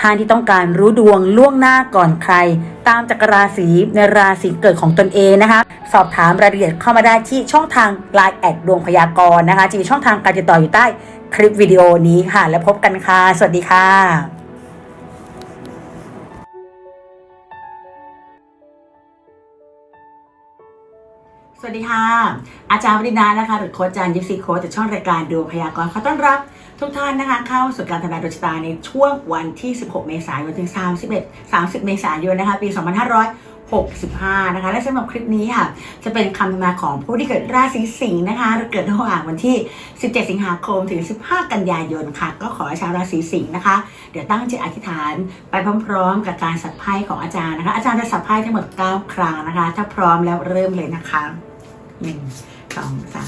ท่านที่ต้องการรู้ดวงล่วงหน้าก่อนใคร ตามจักรราศีในราศีเกิดของตนเองนะคะ สอบถามรายละเอียดเข้ามาได้ที่ช่องทาง Line แอดดวงพยากรณ์นะคะจะมีช่องทางการติดต่ออยู่ใต้คลิปวิดีโอนี้ค่ะ แล้วพบกันค่ะ สวัสดีค่ะสวัสดีค่ะ อาจารย์วรินานะคะหรือโค้ชอาจารย์ยิปซีโค้ชจากช่องรายการดวงพยากรณ์ขอต้อนรับ ทุกท่านนะคะเข้าสู่การทำนายดวงชะตาในช่วงวันที่ 16 เมษายนถึง 31 30 เมษายนนะคะปี 2565 นะคะ และสำหรับคลิปนี้ค่ะ จะเป็นคำทำนาของผู้ที่เกิดราศีสิงห์นะคะหรือเกิดระหว่างวันที่ 17 สิงหาคมถึง 15 กันยายนค่ะ ก็ขอให้ชาวราศีสิงห์นะคะ เดี๋ยวตั้งจิตอธิษฐานไปพร้อมๆ กับการสับไพ่ของอาจารย์นะคะ อาจารย์จะสับไพ่ทั้งหมด 9 ครั้งนะคะ ถ้าพร้อมแล้วเริ่มเลยนะคะหนึ่งสองสา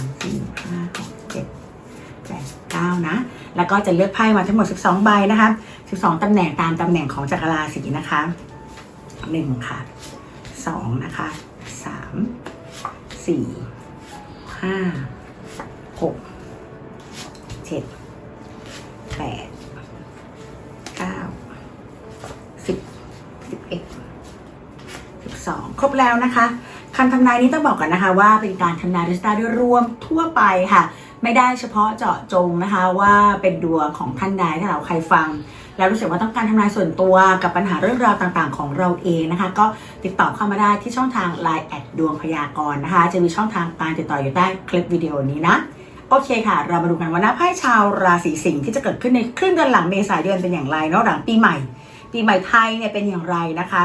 มสี่ห้าหกเจ็ดแปดเก้านะ แล้วก็จะเลือกไพ่มาทั้งหมด 12 ใบนะคะ 12 ตำแหน่งตามตำแหน่งของจักรราศีนะคะหนึ่งค่ะสองนะคะสามสี่ห้าหกเจ็ดแปดเก้าสิบสิบเอ็ดสิบสองครบแล้วนะคะคำทำนายนี้ต้องบอกก่อนนะคะว่าเป็นการทำนายดวงชะตาโดยรวมทั่วไปค่ะ ไม่ได้เฉพาะเจาะจงนะคะว่าเป็นดวงของท่านใดถ้าเราใครฟัง แล้วรู้สึกว่าต้องการทำนายส่วนตัวกับปัญหาเรื่องราวต่างๆ ของเราเองนะคะ ก็ติดต่อเข้ามาได้ที่ช่องทาง Line แอดดวงพยากรณ์นะคะ จะมีช่องทางการติดต่ออยู่ใต้คลิปวิดีโอนี้นะโอเคค่ะ เรามาดูกันว่าหน้าไพ่ชาวราศีสิงห์ที่จะเกิดขึ้นในครึ่งเดือนหลังเมษายนเป็นอย่างไรเนาะหลังปีใหม่ ปีใหม่ไทยเนี่ยเป็นอย่างไรนะคะ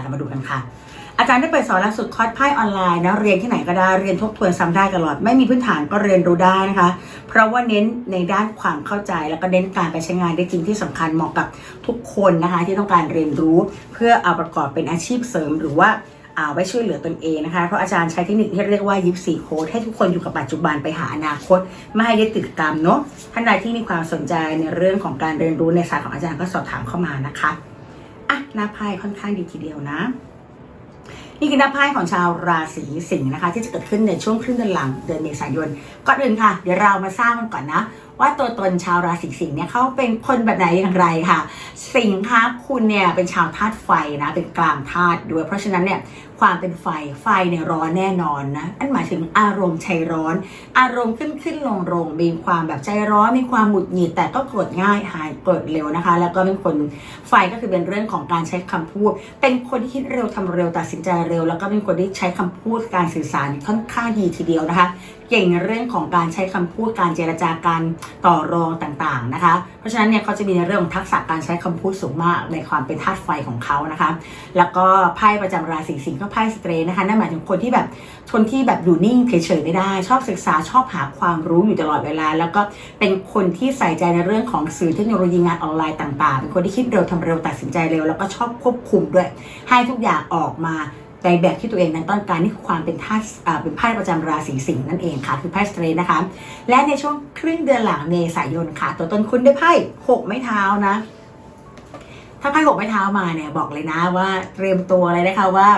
เรามาดูกันค่ะ อาจารย์ได้เปิดสอนหลักสูตรคอร์สไพ่ออนไลน์นะ เรียนที่ไหนก็ได้เรียนทบทวนซ้ำได้ตลอด ไม่มีพื้นฐานก็เรียนรู้ได้นะคะ เพราะว่าเน้นในด้านความเข้าใจ แล้วก็เน้นการไปใช้งานได้จริงที่สำคัญเหมาะกับทุกคนนะคะ ที่ต้องการเรียนรู้เพื่อเอาประกอบเป็นอาชีพเสริมหรือว่าเอาไว้ช่วยเหลือตนเองนะคะ เพราะอาจารย์ใช้เทคนิคที่เรียกว่ายิปซีโค้ดให้ทุกคนอยู่กับปัจจุบันไปหาอนาคต ไม่ให้ได้ติดกรรมเนาะท่านใดที่มีความสนใจในเรื่องของการเรียนรู้ในศาสตร์ของอาจารย์ก็สอบถามเข้ามานะคะอะหน้าไพ่ค่อนข้างดีทีเดียวนะ นี่คือหน้าไพ่ของชาวราศีสิงห์นะคะ ที่จะเกิดขึ้นในช่วงครึ่งเดือนหลังเดือนเมษายนก่อนอื่นค่ะ เดี๋ยวเรามาสร้างกันก่อนนะ ว่าตัวตนชาวราศีสิงห์เนี่ยเขาเป็นคนแบบไหนอย่างไรค่ะ สิงห์คะคุณเนี่ยเป็นชาวธาตุไฟนะเป็นกลางธาตุด้วย เพราะฉะนั้นเนี่ยความเป็นไฟไฟเนี่ยร้อนแน่นอนนะอันหมายถึงอารมณ์ใจร้อน อารมณ์ขึ้นขึ้นลงลงมีความแบบใจร้อนมีความหงุดหงิดแต่ก็โกรธง่ายหายโกรธเร็วนะคะ แล้วก็เป็นคนไฟก็คือเป็นเรื่องของการใช้คำพูด เป็นคนที่คิดเร็วทำเร็วตัดสินใจเร็ว แล้วก็เป็นคนที่ใช้คำพูดการสื่อสารค่อนข้างดีทีเดียวนะคะเก่งในเรื่องของการใช้คำพูดการเจรจาการต่อรองต่างๆนะคะ เพราะฉะนั้นเนี่ยเขาจะมีในเรื่องของทักษะการใช้คำพูดสูงมากในความเป็นธาตุไฟของเขานะคะ แล้วก็ไพ่ประจำราศีสิงห์ก็ไพ่สเตรนะคะนั่นหมายถึงคนที่แบบคนที่แบบอยู่นิ่งเฉยๆไม่ได้ ชอบศึกษาชอบหาความรู้อยู่ตลอดเวลา แล้วก็เป็นคนที่ใส่ใจในเรื่องของสื่อเทคโนโลยีงานออนไลน์ต่างๆ เป็นคนที่คิดเร็วทำเร็วตัดสินใจเร็วแล้วก็ชอบควบคุมด้วย ให้ทุกอย่างออกมา ในแบบที่ตัวเองนั้นต้องการนี่คือความเป็นธาตุเป็นไพ่ประจำราศีสิงห์นั่นเองค่ะ คือไพ่สเตรนะคะ และในช่วงครึ่งเดือนหลังเมษายนค่ะ ตัวตนคุณได้ไพ่หกไม้เท้านะ ถ้าไพ่หกไม้เท้ามาเนี่ยบอกเลยนะว่าเตรียมตัวเลยนะคะว่า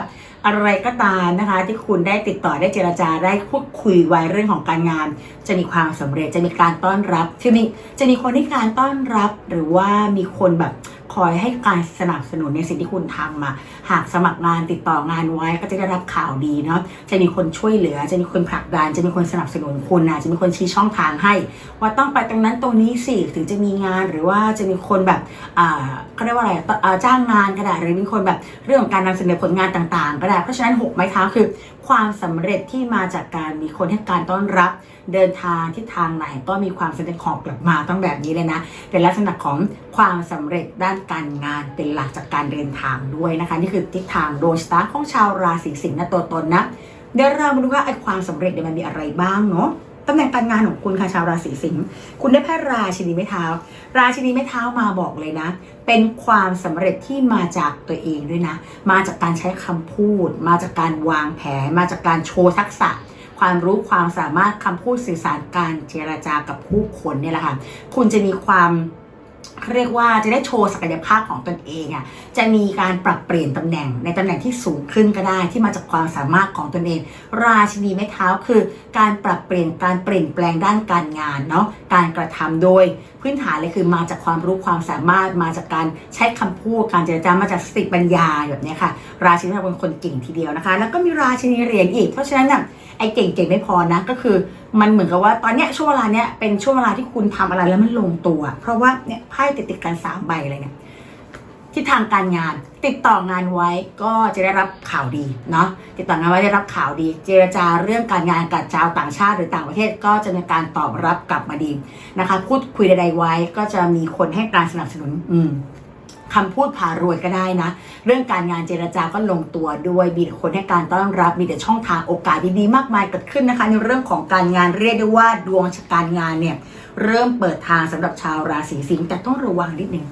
อะไรก็ตามนะคะ ที่คุณได้ติดต่อได้เจรจาได้พูดคุยไว้เรื่องของการงาน จะมีความสำเร็จจะมีการต้อนรับจะมีจะมีคนที่การต้อนรับหรือว่ามีคนแบบ คอยให้การสนับสนุนในสิ่งที่คุณทำมาหากสมัครงานติดต่องานไว้ก็จะได้รับข่าวดีเนาะจะมีคนช่วยเหลือ จะมีคนผลักดันจะมีคนสนับสนุนคุณนะจะมีคนชี้ช่องทางให้ ว่าต้องไปตรงนั้นตรงนี้สิถึงจะมีงานหรือว่าจะมีคนแบบอ่าเขาเรียกว่าอะไรจ้างงานก็ได้หรือมีคนแบบเรื่องของการนำเสนอผลงานต่าง ๆ ก็ได้เพราะฉะนั้นหกไม้เท้าคือ ความสำเร็จที่มาจากการมีคนให้การต้อนรับ เดินทางทิศทางไหนก็มีความสำเร็จของกลับมาต้องแบบนี้เลยนะ เป็นลักษณะของความสำเร็จด้านการงานเป็นหลักจากการเดินทางด้วยนะคะ นี่คือทิศทางโดยสตาร์ของชาวราศีสิงห์นะตัวตนนะเดี๋ยวเรามาดูว่าไอ้ความสำเร็จเนี่ยมันมีอะไรบ้างเนาะตำแหน่งการงานของคุณค่ะชาวราศีสิงห์คุณได้ไพ่ราชินีไม้เท้า ราชินีไม้เท้ามาบอกเลยนะ เป็นความสำเร็จที่มาจากตัวเองด้วยนะ มาจากการใช้คำพูด มาจากการวางแผน มาจากการโชว์ทักษะ ความรู้ความสามารถคำพูดสื่อสารการเจรจากับผู้คนเนี่ยแหละค่ะคุณจะมีความเรียกว่าจะได้โชว์ศักยภาพของตนเองอะ จะมีการปรับเปลี่ยนตำแหน่งในตำแหน่งที่สูงขึ้นก็ได้ที่มาจากความสามารถของตนเอง ราชินีไม้เท้าคือ การปรับเปลี่ยนการเปลี่ยนแปลงด้านการงานเนาะการกระทำโดยพื้นฐานเลยคือมาจากความรู้ความสามารถมาจากการใช้คำพูดการเจรจามาจากสติปัญญาแบบนี้ค่ะ ราชินีเป็นคนเก่งทีเดียวนะคะ แล้วก็มีราชินีเหรียญอีก เพราะฉะนั้นน่ะไอ้เก่งๆไม่พอนะก็คือมันเหมือนกับว่าตอนเนี้ยช่วงเวลาเนี้ยเป็นช่วงเวลาที่คุณทำอะไรแล้วมันลงตัว เพราะว่าเนี่ยไพ่ติดติดกันสามใบเลยเนี่ย ที่ทางการงาน ติดต่องานไว้ก็จะได้รับข่าวดีเนาะติดต่องานไว้ได้รับข่าวดี เจรจาเรื่องการงานกับชาวต่างชาติหรือต่างประเทศก็จะมีการตอบรับกลับมาดีนะคะ พูดคุยใดๆไว้ก็จะมีคนให้การสนับสนุน อืมคำพูดพารวยก็ได้นะ เรื่องการงานเจรจาก็ลงตัวด้วยมีแต่คนให้การต้อนรับมีแต่ช่องทางโอกาสดีๆมากมายเกิดขึ้นนะคะ ในเรื่องของการงานเรียกได้ว่าดวงการงานเนี่ย เริ่มเปิดทางสำหรับชาวราศีสิงห์แต่ต้องระวังนิดนึง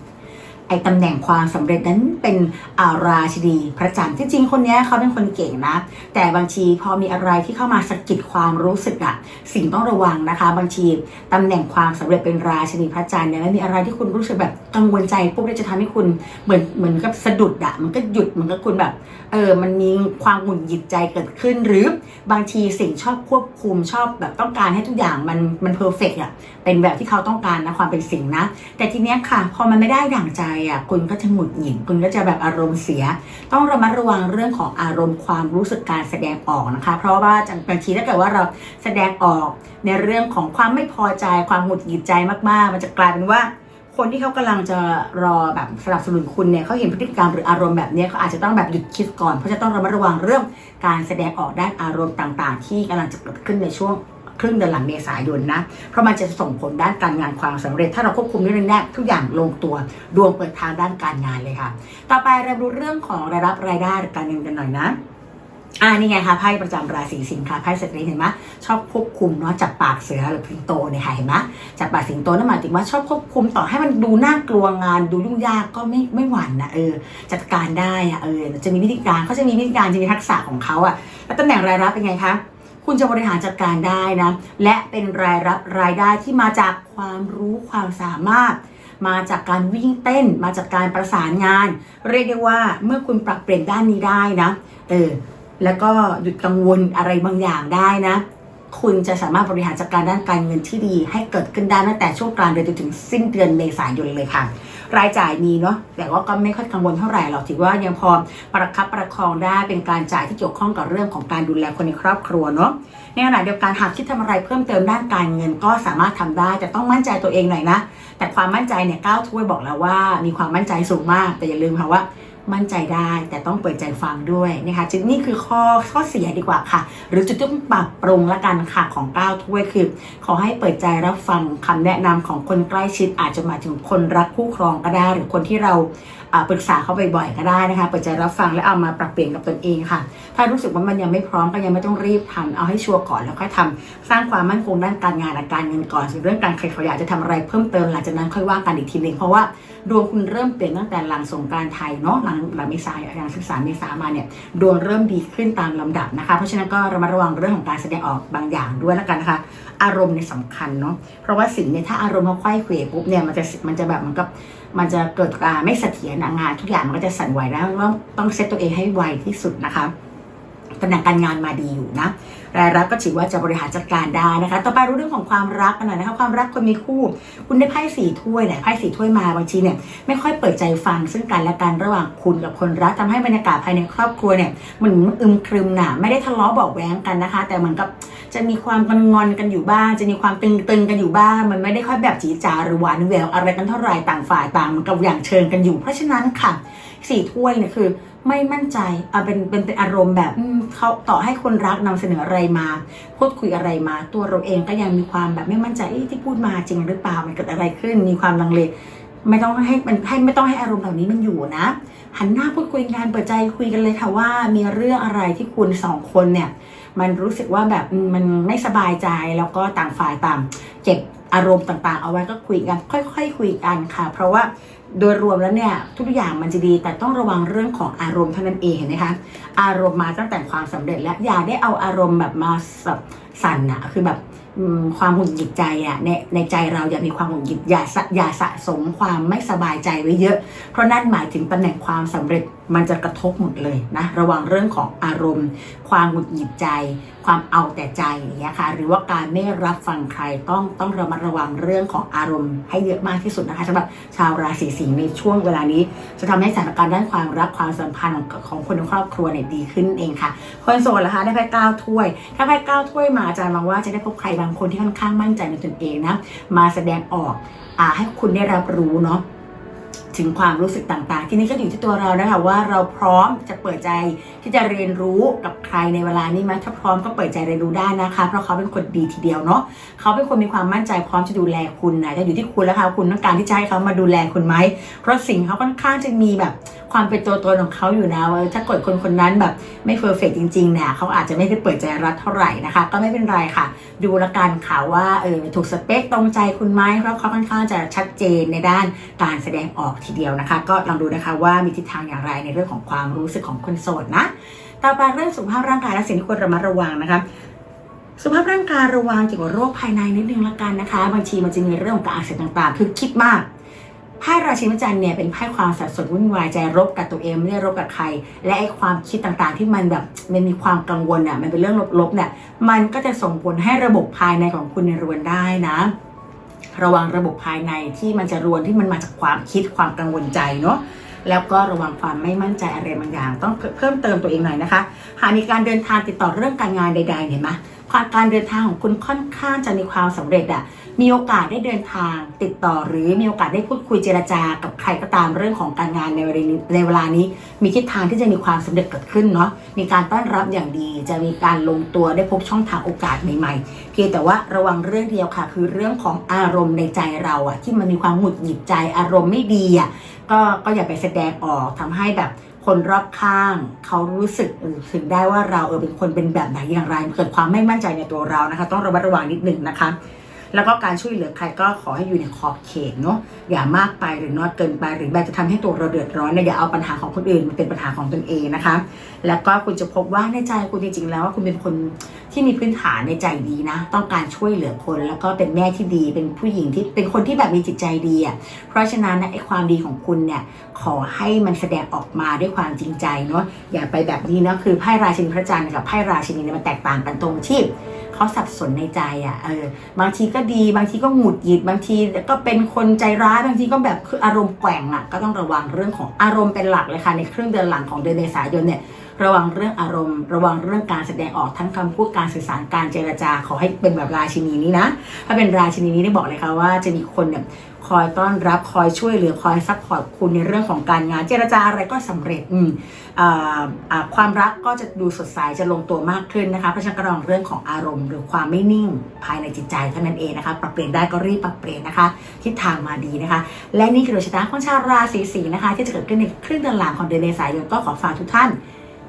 ไอตำแหน่งความสำเร็จนั้นเป็นอาราชดีพระจันทร์จริงๆคนนี้เขาเป็นคนเก่งนะ แต่บางทีพอมีอะไรที่เข้ามาสะกิดความรู้สึกอะสิ่งต้องระวังนะคะ บางทีตำแหน่งความสำเร็จเป็นราชดีพระจันทร์เนี่ยมันมีอะไรที่คุณรู้สึกแบบกังวลใจปุ๊บเนี่ยจะทำให้คุณเหมือนเหมือนกับสะดุดอะมันก็หยุดมันก็คุณแบบเออมันมีความหงุดหงิดใจเกิดขึ้น หรือบางทีสิ่งชอบควบคุมชอบแบบต้องการให้ทุกอย่างมันมันเพอร์เฟกอะเป็นแบบที่เขาต้องการนะความเป็นสิ่งนะ แต่ทีเนี้ยค่ะ พอมันไม่ได้ดั่งใจอะคุณก็จะหงุดหงิดคุณก็จะแบบอารมณ์เสีย ต้องระมัดระวังเรื่องของอารมณ์ความรู้สึกการแสดงออกนะคะ เพราะว่าบางทีถ้าเกิดว่าเราแสดงออกในเรื่องของความไม่พอใจความหงุดหงิดใจมากๆ มันจะกลายเป็นว่า คนที่เขากำลังจะรอแบบสนับสนุนคุณเนี่ยเขาเห็นพฤติกรรมหรืออารมณ์แบบนี้เขาอาจจะต้องแบบหยุดคิดก่อนเพราะจะต้องระมัดระวังเรื่องการแสดงออกด้านอารมณ์ต่าง ๆ ที่กำลังจะเกิดขึ้นในช่วงครึ่งเดือนหลังเมษายนนะ เพราะมันจะส่งผลด้านการงานความสำเร็จ ถ้าเราควบคุมเรื่องแรกทุกอย่างลงตัว ดวงเปิดทางด้านการงานเลยค่ะ ต่อไปเราดูเรื่องของรายรับรายได้การเงินกันหน่อยนะ อ่านี่ไงคะไพ่ประจำราศีสิงค์ค่ะไพ่สตรีเห็นไหมชอบควบคุมเนาะจับปากเสือหรือสิงโตเนี่ยค่ะเห็นไหมจับปากสิงโตนั่นหมายถึงว่าชอบควบคุมต่อให้มันดูน่ากลัวงาน ดูยุ่งยากก็ไม่ไม่หวั่นนะเออจัดการได้อะเออจะมีวิธีการเขาจะมีวิธีการจะมีทักษะของเขาอะแล้วตำแหน่งรายรับเป็นไงคะคุณจะบริหารจัดการได้นะและเป็นรายรับรายได้ที่มาจากความรู้ความสามารถมาจากการวิ่งเต้นมาจากการประสานงาน เรียกได้ว่าเมื่อคุณปรับเปลี่ยนด้านนี้ได้นะเออ แล้วก็หยุดกังวลอะไรบางอย่างได้นะ คุณจะสามารถบริหารจัดการด้านการเงินที่ดี ให้เกิดขึ้นได้ตั้งแต่ช่วงกลางเดือนจนถึงสิ้นเดือนเมษายนเลยค่ะ รายจ่ายมีเนาะแต่ว่าก็ไม่ค่อยกังวลเท่าไหร่หรอกถือว่ายังพอประคับประคองได้เป็นการจ่ายที่เกี่ยวข้องกับเรื่องของการดูแลคนในครอบครัวเนาะในขณะเดียวกันหากคิดทำอะไรเพิ่มเติมด้านการเงินก็สามารถทำได้ แต่ต้องมั่นใจตัวเองหน่อยนะแต่ความมั่นใจเนี่ยก้าวถ้วยบอกแล้วว่า มีความมั่นใจสูงมากแต่อย่าลืมค่ะว่า มั่นใจได้แต่ต้องเปิดใจฟังด้วยนะคะจึงนี่คือข้อข้อเสียดีกว่าค่ะ หรือจุดที่ต้องปรับปรุงละกันค่ะของก้าวถ้วยคือ ขอให้เปิดใจรับฟังคำแนะนำของคนใกล้ชิดอาจจะมาถึงคนรักคู่ครองก็ได้ หรือคนที่เราปรึกษาเขาบ่อยๆก็ได้นะคะเปิดใจรับฟังและเอามาปรับเปลี่ยนกับตนเองค่ะ ถ้ารู้สึกว่ามันยังไม่พร้อมก็ยังไม่ต้องรีบทำเอาให้ชัวร์ก่อนแล้วค่อยทำสร้างความมั่นคงด้านการงานและการเงินก่อนส่วนเรื่องการใครเขาอยากจะทำอะไรเพิ่มเติมหลังจากนั้นค่อยว่ากันอีกทีหนึงเพราะว่าดวงคุณเริ่มเปลี่ยนตั้งแต่หลังสงกรารไทยเนาะหลังหลังเมษายนหลังศึกษาเมษามาเนี่ยดวงเริ่มดีขึ้นตามลำดับนะคะ เพราะฉะนั้นก็ระมัดระวังเรื่องของการแสดงออกบางอย่างด้วยแล้วกันนะคะอารมณ์เนี่ยสำคัญเนาะเพราะว่าสิ่งเนี่ยถ้าอารมณ์เขาไขว้เขวปุ๊บเนี่ยมันจะมันจะแบบมันก็มันจะเกิดการไม่เสถียรงาน ทุกอย่างมันก็จะสั่นไหวแล้วว่าต้องเซตตัวเองให้ไวที่สุดนะคะตำแหน่งการงานมาดีอยู่นะรายรับก็ถือว่าจะบริหารจัดการได้นะคะ ต่อไปรู้เรื่องของความรักกันหน่อยนะคะ ความรักคนมีคู่ คุณได้ไพ่สี่ถ้วยเนี่ยไพ่สี่ถ้วยมาบางทีเนี่ยไม่ค่อยเปิดใจฟังซึ่งกันและกันระหว่างคุณกับคนรักทำให้บรรยากาศภายในครอบครัวเนี่ยมันอึมครึมหนาไม่ได้ทะเลาะเบาะแว้งกันนะคะ แต่มือนกับ จะมีความงอนงอนกันอยู่บ้าง จะมีความตึงๆกันอยู่บ้าง มันไม่ได้ค่อยแบบจีจาหรือหวานแหววอะไรกันเท่าไหร่ต่างฝ่ายต่างมันกับอย่างเชิงกันอยู่ เพราะฉะนั้นค่ะสี่ถ้วยเนี่ยคือไม่มั่นใจเอาเป็นเป็นเป็นอารมณ์แบบเขาต่อให้คนรักนำเสนออะไรมาพูดคุยอะไรมา ตัวเราเองก็ยังมีความแบบไม่มั่นใจที่พูดมาจริงหรือเปล่ามันเกิดอะไรขึ้น มีความลังเลไม่ต้องให้มันให้ไม่ต้องให้อารมณ์เหล่านี้มันอยู่นะ หันหน้าพูดคุยกันเปิดใจคุยกันเลยค่ะว่า มีเรื่องอะไรที่คุณสองคนเนี่ย มันรู้สึกว่าแบบมันไม่สบายใจแล้วก็ต่างฝ่ายต่างเก็บอารมณ์ต่างๆ เอาไว้ก็คุยกัน ค่อยๆคุยกันค่ะ เพราะว่าโดยรวมแล้วเนี่ยทุกอย่างมันจะดีแต่ต้องระวังเรื่องของอารมณ์เท่านั้นเองเห็นไหมคะอารมณ์มาตั้งแต่ความสำเร็จแล้วอย่าได้เอาอารมณ์แบบมาสับสั่นอะคือแบบความหงุดหงิดใจอะในในใจเราอย่ามีความหงุดหงิดอย่าสะอย่าสะสมความไม่สบายใจไว้เยอะ เพราะนั่นหมายถึงตำแหน่งความสำเร็จ มันจะกระทบหมดเลยนะ ระวังเรื่องของอารมณ์ ความหงุดหงิดใจ ความเอาแต่ใจอย่างเงี้ยค่ะหรือว่าการไม่รับฟังใครต้องต้องระมัดระวังเรื่องของอารมณ์ให้เยอะมากที่สุดนะคะสำหรับชาวราศีสิงห์ในช่วงเวลานี้ จะทำให้สถานการณ์ด้านความรักความสัมพันธ์ของของคนในครอบครัวเนี่ยดีขึ้นเองค่ะ คนโสดล่ะคะได้ไพ่เก้าถ้วย ถ้าไพ่เก้าถ้วยมาอาจารย์มองว่าจะได้พบใครบางคนที่ค่อนข้างมั่นใจในตนเองนะมาแสดงออกอ่าให้คุณได้รับรู้เนาะ ถึงความรู้สึกต่างๆ ทีนี้ก็อยู่ที่ตัวเรานะคะว่าเราพร้อมจะเปิดใจที่จะเรียนรู้กับใครในเวลานี้ไหมถ้าพร้อมก็เปิดใจเรียนรู้ได้นะคะ เพราะเขาเป็นคนดีทีเดียวเนาะเขาเป็นคนมีความมั่นใจพร้อมจะดูแลคุณนะจะอยู่ที่คุณแล้วค่ะคุณต้องการที่จะให้เขามาดูแลคุณไหมเพราะสิ่งเขาค่อนข้างจะมีแบบความเป็นตัวตนของเขาอยู่นะว่าถ้าเกิดคนคนนั้นแบบไม่เพอร์เฟกจริงๆเนี่ยเขาอาจจะไม่ได้เปิดใจรับเท่าไหร่นะคะ ก็ไม่เป็นไรค่ะ ดูละกันค่ะว่าเออถูกสเปคตรงใจคุณไหมเพราะเขาค่อนข้างจะชัดเจนในด้านการแสดงออกทีเดียวนะคะ ก็ลองดูนะคะว่ามีทิศทางอย่างไรในเรื่องของความรู้สึกของคนโสดนะ ต่อไปเรื่องสุขภาพร่างกายและสิ่งที่ควรระมัดระวังนะคะสุขภาพร่างกายระวังเกี่ยวกับโรคภายในนิดนึงละกันนะคะ บางทีมันจะมีเรื่องของการอักเสบต่างๆ คือคิดมากไพ่ราชินีจันทร์เนี่ยเป็นไพ่ความสับสนวุ่นวายใจรบกับตัวเองไม่ได้รบกับใคร และไอ้ความคิดต่างๆ ที่มันแบบมันมีความกังวลอะมันเป็นเรื่องลบๆเนี่ยมันก็จะส่งผลให้ระบบภายในของคุณในรวนได้นะ ระวังระบบภายในที่มันจะรวนที่มันมาจากความคิดความกังวลใจเนาะแล้วก็ระวังความไม่มั่นใจอะไรบางอย่าง ต้องเพิ่มเติมตัวเองหน่อยนะคะ หากมีการเดินทางติดต่อเรื่องการงานใดๆเห็นไหมความ การเดินทางของคุณค่อนข้างจะมีความสำเร็จอะมีโอกาสได้เดินทางติดต่อหรือมีโอกาสได้พูดคุยเจรจากับใครก็ตามเรื่องของการงานในเวลานี้ในเวลานี้มีทิศทางที่จะมีความสำเร็จเกิดขึ้นเนาะมีการต้อนรับอย่างดี จะมีการลงตัวได้พบช่องทางโอกาสใหม่ๆเพียงแต่ว่าระวังเรื่องเดียวค่ะ คือเรื่องของอารมณ์ในใจเราอะที่มันมีความหงุดหงิดใจอารมณ์ไม่ดีอะก็ก็อย่าไปแสดงออกทำให้แบบ คนรอบข้างเขารู้สึกถึงได้ว่าเราเออเป็นคนเป็นแบบไหนอย่างไร เกิดความไม่มั่นใจในตัวเรานะคะ ต้องระมัดระวังนิดหนึ่งนะคะ แล้วก็การช่วยเหลือใครก็ขอให้อยู่ในขอบเขตเนาะอย่ามากไปหรือน้อยเกินไป หรือแบบจะทำให้ตัวเราเดือดร้อนเนี่ยอย่าเอาปัญหาของคนอื่นมาเป็นปัญหาของตนเองนะคะ แล้วก็คุณจะพบว่าในใจคุณจริงๆแล้วว่าคุณเป็นคนที่มีพื้นฐานในใจดีนะ ต้องการช่วยเหลือคนแล้วก็เป็นแม่ที่ดี เป็นผู้หญิงที่เป็นคนที่แบบมีจิตใจดีอะเพราะฉะนั้นนะไอ้ความดีของคุณเนี่ยขอให้มันแสดงออกมาด้วยความจริงใจเนาะอย่าไปแบบนี้เนาะคือไพ่ราชินีพระจันทร์กับไพ่ราชินีเนี่ยมันแตกต่างกันตรงที่เขาสับสนในใจอะ่ะเออบางทีก็ดีบางทีก็หงุดหงิดบางทีก็เป็นคนใจร้ายบางทีก็แบบคืออารมณ์แกว่งอะ่ะก็ต้องระวังเรื่องของอารมณ์เป็นหลักเลยค่ะในครึ่งเดือนหลังของเดือนเมษายนเนี่ย ระวังเรื่องอารมณ์ ระวังเรื่องการแสดงออกทั้งคำพูดการสื่อสารการเจรจา ขอให้เป็นแบบราชินีนี้นะ ถ้าเป็นราชินีนี้ได้บอกเลยค่ะว่าจะมีคนเนี่ยคอยต้อนรับคอยช่วยเหลือคอยซัพพอร์ตคุณในเรื่องของการงาน เจรจาอะไรก็สำเร็จอืมความรักก็จะดูสดใสจะลงตัวมากขึ้นนะคะเพราะฉะนั้นก็ระวังเรื่องของอารมณ์ หรือความไม่นิ่งภายในจิตใจเท่านั้นเองนะคะ ปรับเปลี่ยนได้ก็รีบปรับเปลี่ยนนะคะทิศทางมาดีนะคะ และนี่คือดวงชะตาของชาวราศีสิงห์นะคะ ที่จะเกิดขึ้นในครึ่งเดือนหลังของเดือนเมษายนก็ขอฝากทุกท่าน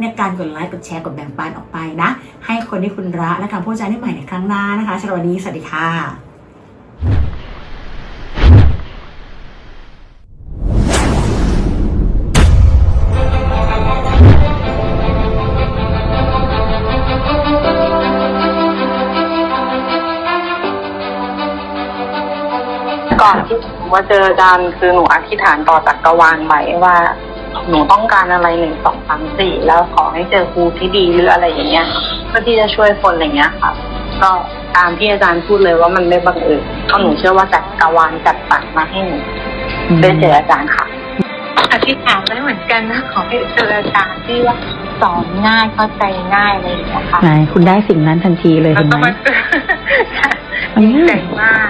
ในการกดไลค์กดแชร์กดแบ่งปันออกไปนะ ให้คนที่คุณรักและคำพูดจาได้ใหม่ในครั้งหน้านะคะสำหรับวันนี้สวัสดีค่ะก่อนที่หนูมาเจออาจารย์คือหนูอธิษฐานต่อจักรวาลไว้ว่า หนูต้องการอะไรหนึ่งสองสามสี่แล้วขอให้เจอครูที่ดีหรืออะไรอย่างเงี้ยเพื่อที่จะช่วยคนอะไรเงี้ยค่ะ ก็ตามที่อาจารย์พูดเลยว่ามันไม่บังเอิญเพราะหนูเชื่อว่าจักรวาลจัดสรรมาให้หนูได้เจออาจารย์ค่ะอธิษฐานไว้เหมือนกันนะขอให้เจออาจารย์ที่ว่าสอนง่ายเข้าใจง่ายอะไรอย่างเงี้ยค่ะไหนคุณได้สิ่งนั้นทันทีเลยแล้วเห็นก็ไหม มาเจอมันดีใจง่ายมาก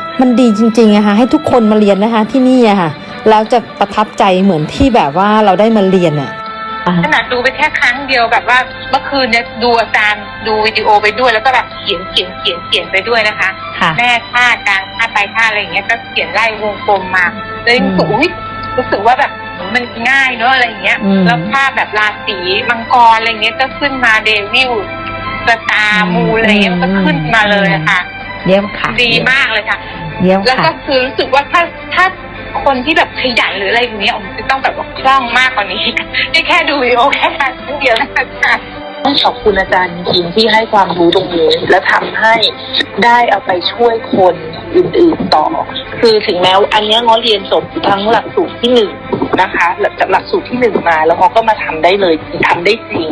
มันดีจริงๆอะค่ะให้ทุกคนมาเรียนนะคะที่นี่อะค่ะแล้วจะประทับใจเหมือนที่แบบว่าเราได้มาเรียนอะขนาดดูไปแค่ครั้งเดียวแบบว่าเมื่อคืนเนี่ยดูอาจารย์ดูวิดีโอไปด้วย แล้วก็แบบเขียนเขียนเขียนเขียนไปด้วยนะคะค่ะแม่ท่ากลางท่าไปท่าอะไรอย่างเงี้ยก็เขียนไล่วงกลมมาเลยรู้สึกอุ๊ยรู้สึกว่าแบบมันง่ายเนอะอะไรอย่างเงี้ยอืมแล้วภาพแบบราศีมังกรอะไรเงี้ยก็ขึ้นมาเดวิลสตาร์มูอะไรเงี้ยมันก็ขึ้นมาเลยอะค่ะเยี่ยมค่ะดีมากเลยค่ะ เยี่ยมแล้วค่ะ ก็คือรู้สึกว่าถ้าถ้าคนที่แบบขยันหรืออะไรอย่างเงี้ยผมจะต้องแบบว่าคล่องมากกว่านี้นี่แค่ดูวิดีโอแค่ครั้งเดียวนะคะต้องขอบคุณอาจารย์จริงๆที่ให้ความรู้ตรงนี้ และทำให้ได้เอาไปช่วยคนอื่นๆต่อ คือถึงแม้ว่าอันเนี้ยง้อเรียนจบทั้งหลักสูตรที่หนึ่งนะคะจากหลักสูตรที่หนึ่งมาแล้วง้อก็มาทำได้เลยทำได้จริง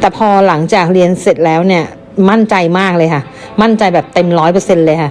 แต่พอหลังจากเรียนเสร็จแล้วเนี่ยมั่นใจมากเลยค่ะ มั่นใจแบบเต็มร้อยเปอร์เซ็นเลยค่ะ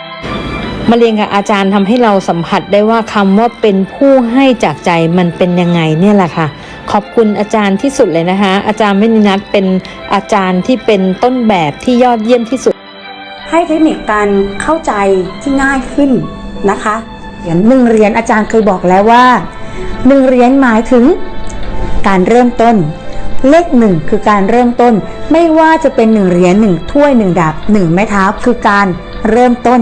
มาเรียนกับอาจารย์ทำให้เราสัมผัสได้ว่าคำว่าเป็นผู้ให้จากใจมันเป็นยังไงเนี่ยแหละค่ะ ขอบคุณอาจารย์ที่สุดเลยนะคะ อาจารย์มณีนัทเป็นอาจารย์ที่เป็นต้นแบบที่ยอดเยี่ยมที่สุด ให้เทคนิคการเข้าใจที่ง่ายขึ้นนะคะอย่างหนึ่งเหรียญอาจารย์เคยบอกแล้วว่าหนึ่งเหรียญหมายถึงการเริ่มต้น เลขหนึ่งคือการเริ่มต้น ไม่ว่าจะเป็นหนึ่งเหรียญหนึ่งถ้วยหนึ่งดาบหนึ่งไม้เท้าคือการเริ่มต้น